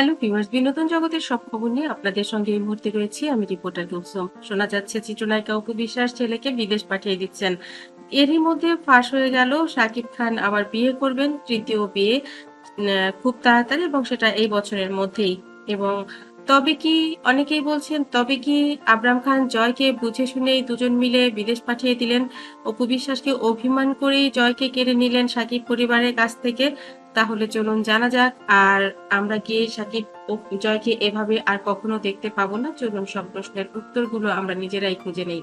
Hello viewers, বিনোদন জগতের সব খবর নিয়ে আপনাদের সঙ্গে এই মুহূর্তে রয়েছি আমি রিপোর্টার গৌসম শোনা যাচ্ছে চিত্রনায়িকা অপু বিশ্বাস ছেলেকে বিদেশ পাঠিয়ে দিচ্ছেন। এরই মধ্যে ফাঁস হয়ে গেল শাকিব খান আবার বিয়ে করবেন, তৃতীয় বিয়ে খুব তাড়াতাড়ি এবং সেটা এই বছরের মধ্যেই। এবং তবে কি অনেকেই বলছেন, তবে কি আবরাম খান জয়কে বুঝে শুনেই দুজন মিলে বিদেশ পাঠিয়ে দিলেন? অপু বিশ্বাসকে অভিমান করেই জয়কে কেড়ে নিলেন সাকিব পরিবারের কাছ থেকে। তাহলে চলুন জানা যাক, আর আমরা গিয়ে সাকিব জয়কে এভাবে আর কখনো দেখতে পাবো না? চলুন সব প্রশ্নের উত্তরগুলো আমরা নিজেরাই খুঁজে নেই।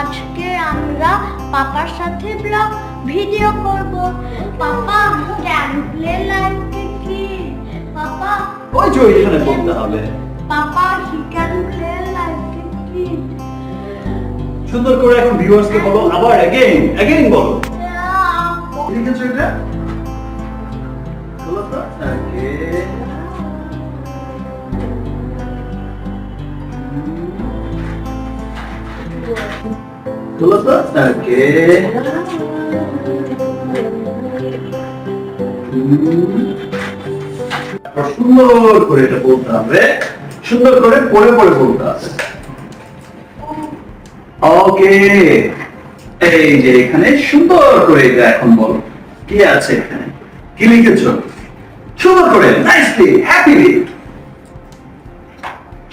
আজকে আমরা পাপার সাথে ব্লগ ভিডিও করব। পাপা ক্যান প্লে লাইক কি পাপা ওই যে ওইখানে বলতে হবে papa he can play like কি সুন্দর করে এখন ভিউয়ার্স কে বলো আবার अगेन अगेन বলো কি লিখেছো এটা বলো তো again বলো তো again আর সুন্দর করে এটা বলতে হবে। সুন্দর করে পড়ে পড়ে বলতে হবে। ওকে এই যে এখানে সুন্দর করে এটা এখন বলো। কি আছে এখানে? কি লিখেছ? সুন্দর করে নাইসলি হ্যাপিলি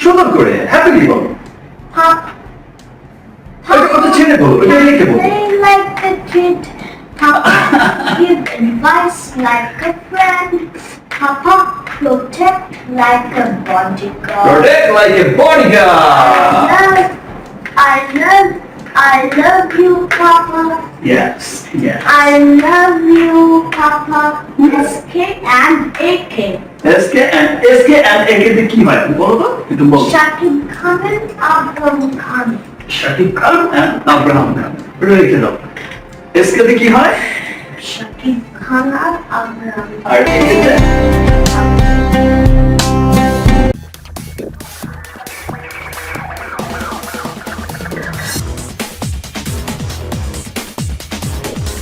সুন্দর করে হ্যাপিলি বলো। কথা ছেড়ে বলো এটা লিখে বলো। Play like a kid. Papa, give advice like a friend. Papa, protect like a bodyguard. Protect like a bodyguard love, I love, I love you, Papa. Yes yes I love you, Papa. SK and AK. SK and SK and AK দিয়ে কি হয় বলো তো একটু বলো Shakib Khan and Abram Khan. Shakib Khan and Abraham Khan রেখে দাও SK দিয়ে কি হয় kanal ablam. Arkadaşlar.